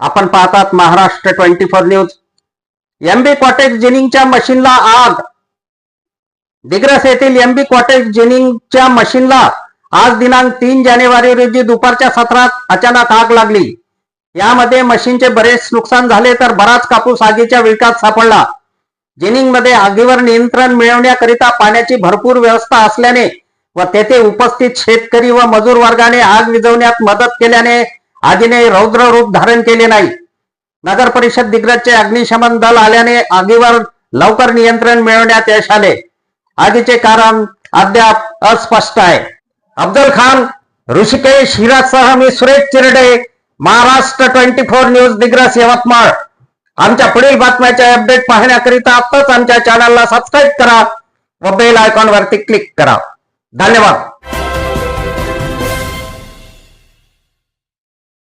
आपण पाहतात Maharashtra twenty four news. MB cottage जिनिंगच्या मशीनला आग. दिग्रस येथील एमबी कॉटेज जिनिंगच्या मशीनला आज दिनांक तीन जानेवारी रोजी दुपारच्या सत्रात अचानक आग लागली. यामध्ये मशीनचे बरेच नुकसान झाले तर बराच कापूस आगीच्या विळकात सापडला. जिनिंगमध्ये आगीवर नियंत्रण मिळवण्याकरिता पाण्याची भरपूर व्यवस्था असल्याने व तेथे उपस्थित शेतकरी व मजूर वर्गाने आग विझवण्यात मदत केल्याने आगीने रौद्र रूप धारण केले नाही. नगर परिषद दिग्रजचे अग्निशमन दल आल्याने आगीवर लवकर नियंत्रण मिळवण्यात यश आले. आगीचे कारण अद्याप अस्पष्ट आहे. अफजल खान ऋषिकेश हिरासह मी Suresh Chirde Maharashtra twenty four news Digras Yavatmal. आमच्या पुढील बातम्याचे अपडेट पाहण्याकरिता आत्ताच आमच्या चॅनलला सबस्क्राईब करा व बेल आयकॉन वरती क्लिक करा. धन्यवाद.